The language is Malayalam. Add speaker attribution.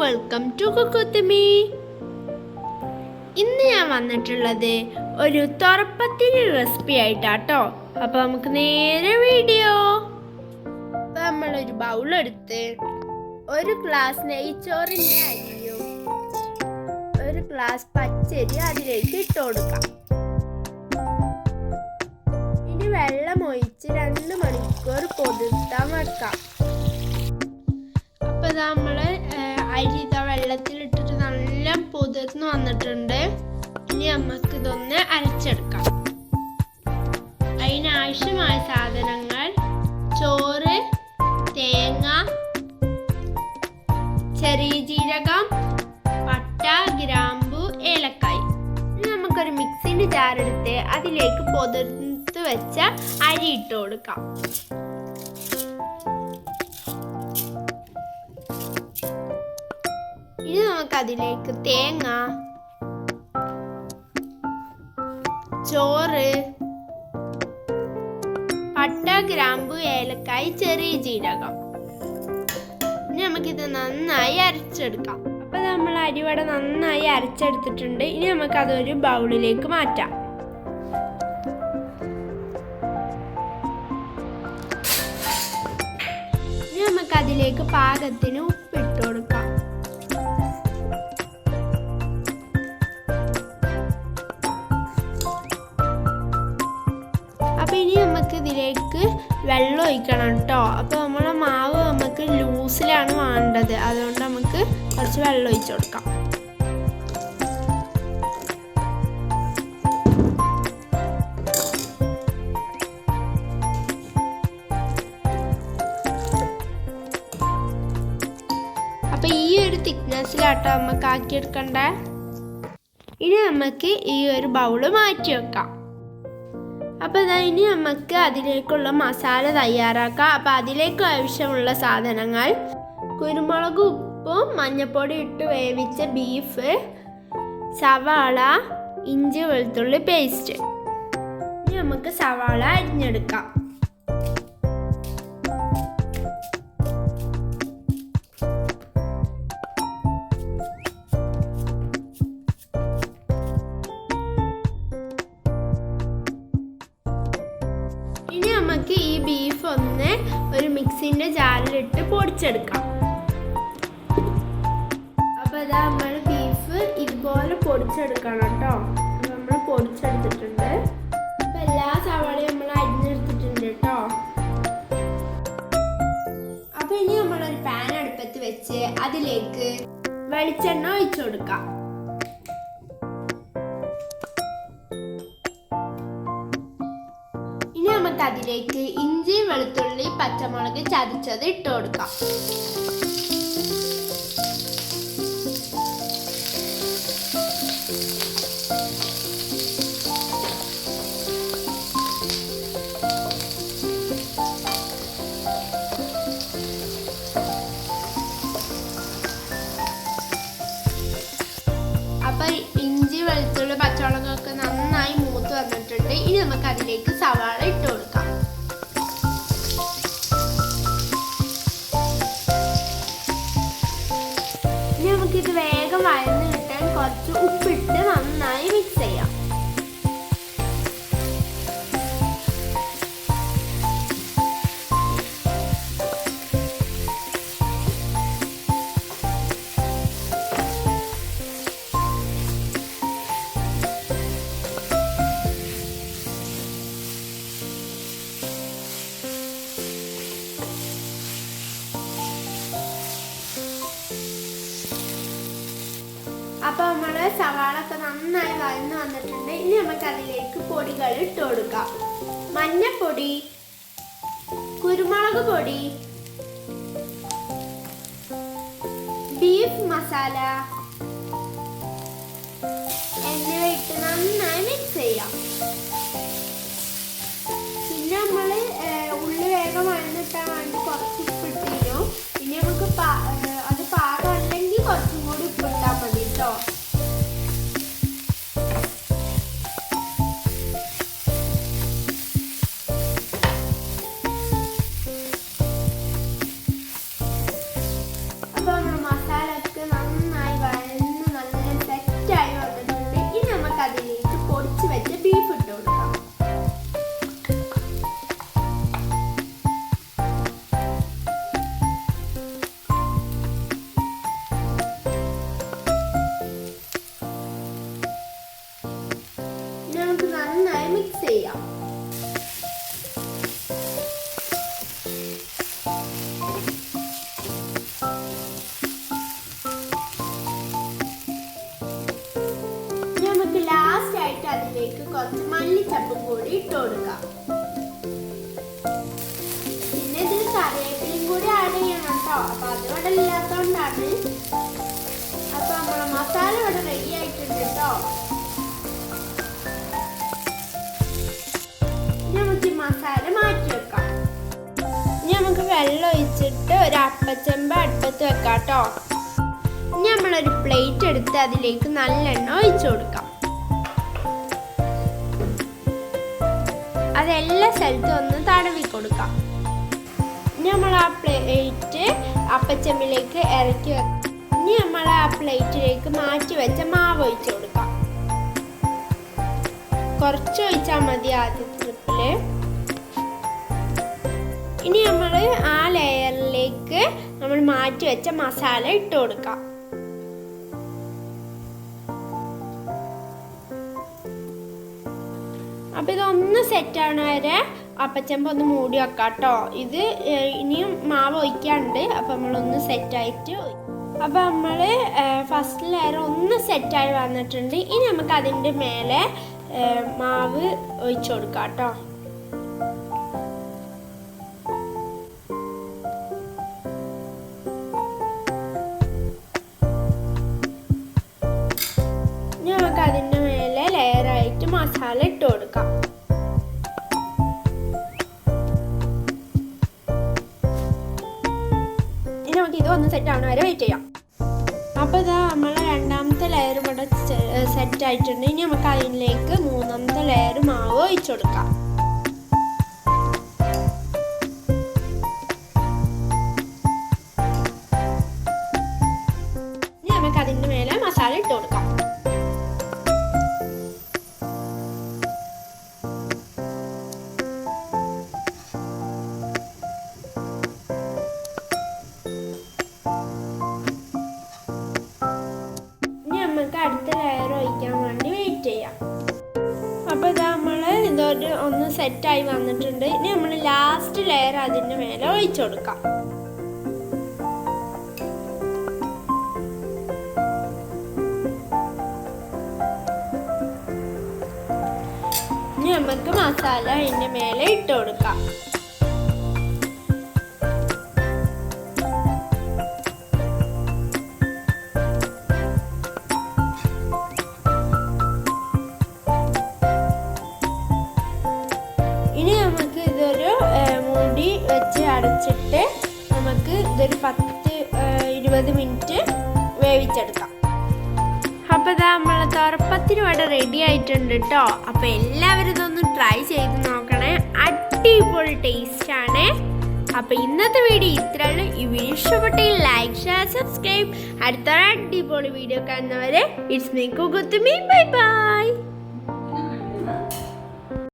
Speaker 1: വെൽക്കം ടു കുക്കുത്തുമി ഇന്ന് ഞാൻ വന്നിട്ടുള്ളത് ഒരു തുറപ്പത്തിന് റെസിപ്പി ആയിട്ടാട്ടോ. അപ്പൊ നമുക്ക് നേരെ വീഡിയോ. അപ്പൊ നമ്മളൊരു ബൗളെടുത്ത് ഒരു ഗ്ലാസ് നെയ്ച്ചോറിന്റെ അരിയും ഒരു ഗ്ലാസ് പച്ചരി അതിലേക്ക് ഇട്ട് കൊടുക്കാം. ഇനി വെള്ളം ഒഴിച്ച് രണ്ട് മണിക്കൂർ പൊതിർത്താൻ വെക്കാം. അപ്പൊ നമ്മൾ അരി ഇതാ വെള്ളത്തിലിട്ടിട്ട് നല്ല പൊതിർന്ന് വന്നിട്ടുണ്ട്. ഇനി നമുക്ക് ഇതൊന്ന് അരച്ചെടുക്കാം. അതിനാവശ്യമായ സാധനങ്ങൾ ചോറ് തേങ്ങ ചെറിയ ജീരകം പട്ട ഗ്രാമ്പു ഏലക്കായ്. നമുക്കൊരു മിക്സിന്റെ ജാറെടുത്ത് അതിലേക്ക് പൊതിർത്ത് വെച്ച അരി ഇട്ട് കൊടുക്കാം. അതിലേക്ക് തേങ്ങ ചോറ് പട്ട ഗ്രാമ്പു ഏലക്കായ് ചെറിയ ജീരകം. ഇനി നമുക്കിത് നന്നായി അരച്ചെടുക്കാം. അപ്പൊ നമ്മൾ അരിവട നന്നായി അരച്ചെടുത്തിട്ടുണ്ട്. ഇനി നമുക്ക് അതൊരു ബൗളിലേക്ക് മാറ്റാം. ഇനി നമുക്ക് അതിലേക്ക് പാകത്തിന് ഉപ്പിട്ട് നമുക്ക് ഇതിലേക്ക് വെള്ളം ഒഴിക്കണം കേട്ടോ അപ്പോൾ നമ്മളെ മാവ് നമുക്ക് ലൂസിലാണ് വേണ്ടത്. അതുകൊണ്ട് നമുക്ക് കുറച്ച് വെള്ളം ഒഴിച്ചു കൊടുക്കാം. അപ്പൊ ഈ ഒരു തിക്നെസ്സിലാട്ടോ നമുക്ക് ആക്കിയെടുക്കണ്ടേ ഇനി നമുക്ക് ഈ ഒരു ബൗൾ മാറ്റി വെക്കാം അപ്പോൾ ഇനി നമുക്ക് അതിലേക്കുള്ള മസാല തയ്യാറാക്കാം. അപ്പോൾ അതിലേക്ക് ആവശ്യമുള്ള സാധനങ്ങൾ കുരുമുളക് ഉപ്പും മഞ്ഞൾപ്പൊടി ഇട്ട് വേവിച്ച ബീഫ് സവാള ഇഞ്ചി വെളുത്തുള്ളി പേസ്റ്റ് ഇനി നമുക്ക് സവാള അരിഞ്ഞെടുക്കാം. ഒരു മിക്സിന്റെ ജാറിലിട്ട് പൊടിച്ചെടുക്കാം. അപ്പൊ ഇതാ നമ്മൾ ബീഫ് ഇതുപോലെ പൊടിച്ചെടുക്കണം കേട്ടോ. നമ്മൾ പൊടിച്ചെടുത്തിട്ടുണ്ട്. അപ്പൊ എല്ലാ സവാളയും നമ്മൾ അരിഞ്ഞെടുത്തിട്ടുണ്ട് കേട്ടോ. അപ്പൊ ഇനി നമ്മളൊരു പാൻ അടുപ്പത്ത് വെച്ച് അതിലേക്ക് വെളിച്ചെണ്ണ ഒഴിച്ചു കൊടുക്കാം. ഇനി നമുക്ക് അതിലേക്ക് ഇഞ്ചി വെളുത്തുള്ളി പച്ചമുളക് ചതച്ചത് ഇട്ട് കൊടുക്കാം. ഇഞ്ചി വെളുത്തുള്ളി പച്ചമുളകൊക്കെ നന്നായി മൂത്ത് വന്നിട്ടുണ്ട്. ഇനി നമുക്ക് അതിലേക്ക് സവാള ഇട്ട് കുറച്ച് അപ്പൊ സവാള ഒക്കെ നന്നായി വഴന്ന് വന്നിട്ടുണ്ട്. ഇനി നമുക്ക് അതിലേക്ക് പൊടികൾ ഇട്ട് കൊടുക്കാം. മഞ്ഞപ്പൊടി കുരുമുളക് പൊടി ബീഫ് മസാല എന്നിവ ഇട്ട് നന്നായി മിക്സ് ചെയ്യാം. കുറച്ച് മല്ലിച്ചപ്പും കൂടി ഇട്ട് കൊടുക്കാം. പിന്നെ ഇതിൽ കറിവേപ്പിലും കൂടി ആഡ് ചെയ്യണം കേട്ടോ അപ്പൊ അത് ഇവിടെ ഇല്ലാത്തോണ്ടാണ്. അപ്പൊ നമ്മളെ മസാല ഇവിടെ റെഡി ആയിട്ടുണ്ട് കേട്ടോ നമുക്ക് മസാല മാറ്റി ഇനി നമുക്ക് വെള്ളം ഒഴിച്ചിട്ട് ഒരു അപ്പച്ചെമ്പ് അടുപ്പത്ത് വെക്കാം കേട്ടോ ഇനി നമ്മളൊരു പ്ലേറ്റ് എടുത്ത് അതിലേക്ക് നല്ലെണ്ണ ഒഴിച്ചു കൊടുക്കാം. അതെല്ലാ സ്ഥലത്തും ഒന്ന് തടവി കൊടുക്കാം. നമ്മൾ ആ പ്ലേറ്റ് അപ്പച്ചമ്മിലേക്ക് ഇറക്കി വെക്കാം ഇനി നമ്മൾ ആ പ്ലേറ്റിലേക്ക് മാറ്റി വെച്ച മാവ് ഒഴിച്ചു കൊടുക്കാം. കുറച്ച് ഒഴിച്ചാൽ മതി ട്രിപ്പിൽ ഇനി നമ്മൾ ആ ലെയറിലേക്ക് നമ്മൾ മാറ്റി വെച്ച മസാല ഇട്ട് കൊടുക്കാം. അപ്പൊ ഇതൊന്ന് സെറ്റ് വരെ അപ്പച്ചമ്പ് ഒന്ന് മൂടി വെക്കാം കേട്ടോ ഇത് ഇനിയും മാവ് ഒഴിക്കാണ്ട് അപ്പം നമ്മളൊന്ന് സെറ്റായിട്ട് ആയിട്ട് നമ്മൾ ഫസ്റ്റ് ലെയർ ഒന്ന് സെറ്റായി വന്നിട്ടുണ്ട്. ഇനി നമുക്ക് അതിന്റെ മേലെ മാവ് ഒഴിച്ചു കൊടുക്കാം കേട്ടോ നമുക്ക് ഇത് ഒന്ന് സെറ്റ് ആവണ. വരെ വെയിറ്റ് ചെയ്യാം. അപ്പോൾ ഇതാ നമ്മൾ രണ്ടാമത്തെ ലെയർ ഇവിടെ സെറ്റ് ആയിട്ടുണ്ട്. ഇനി നമുക്ക് അതിലേക്ക് മൂന്നാമത്തെ ലെയർ മാവ് ഒഴിച്ചു കൊടുക്കാം. ഇനി നമുക്ക് അതിന്റെ മേലെ മസാല ഇട്ട് കൊടുക്കാം. സെറ്റായി വന്നിട്ടുണ്ട്. ഇനി നമ്മൾ ലാസ്റ്റ് ലെയർ അതിന്റെ മേലെ ഒഴിച്ചു കൊടുക്കാം. ഇനി നമുക്ക് മസാല അതിന്റെ മേലെ ഇട്ട് കൊടുക്കാം. വെച്ച് അടച്ചിട്ട് നമുക്ക് ഇതൊരു പത്ത് ഇരുപത് മിനിറ്റ് വേവിച്ചെടുക്കാം. അപ്പോൾ ഇതാ നമ്മളെ തുറപ്പത്തിന് ഇവിടെ റെഡി ആയിട്ടുണ്ട് കേട്ടോ അപ്പോൾ എല്ലാവരും ഇതൊന്ന് ട്രൈ ചെയ്ത് നോക്കണേ. അടിപൊളി ടേസ്റ്റ് ആണ്. അപ്പോൾ ഇന്നത്തെ വീഡിയോ ഇത്രേ ഉള്ളൂ. ഈ വീഡിയോ ഇഷ്ടപ്പെട്ടെങ്കിൽ ലൈക്ക് ഷെയർ സബ്സ്ക്രൈബ് അടുത്ത അടിപൊളി വീഡിയോ കാണുന്നവരെ ഇറ്റ്സ് മീ കുത്തുമീ ബൈ ബൈ